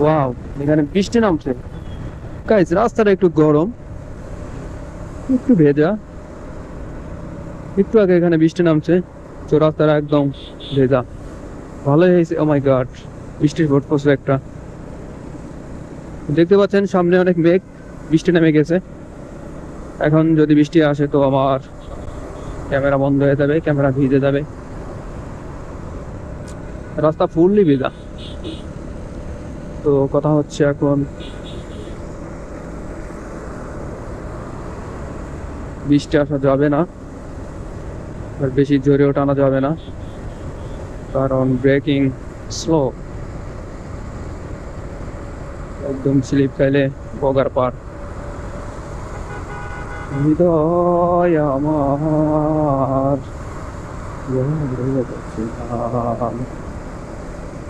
Wow এখানে বৃষ্টি নামছে। গাইস রাস্তাটা একটু গরম। একটু ভেজা। একটু আগে এখানে বৃষ্টি নামছে, তো রাস্তাটা একদম ভেজা। ভালোই হয়েছে ও মাই গড বৃষ্টির ভোট পড়ছে একটা। দেখতে পাচ্ছেন, সামনে অনেক মেঘ, বৃষ্টি নেমে গেছে। এখন যদি বৃষ্টি আসে, তো আমার ক্যামেরা বন্ধ হয়ে যাবে, ক্যামেরা ভিজে যাবে। রাস্তা ফুললি ভেজা। তো কথা হচ্ছে এখন বৃষ্টি আসা যাবে না, আর বেশি জোরেও টানা যাবে না, কারণ ব্রেকিং স্লো। একদম স্লিপ খাইলে বগার পার। হৃদয় আমার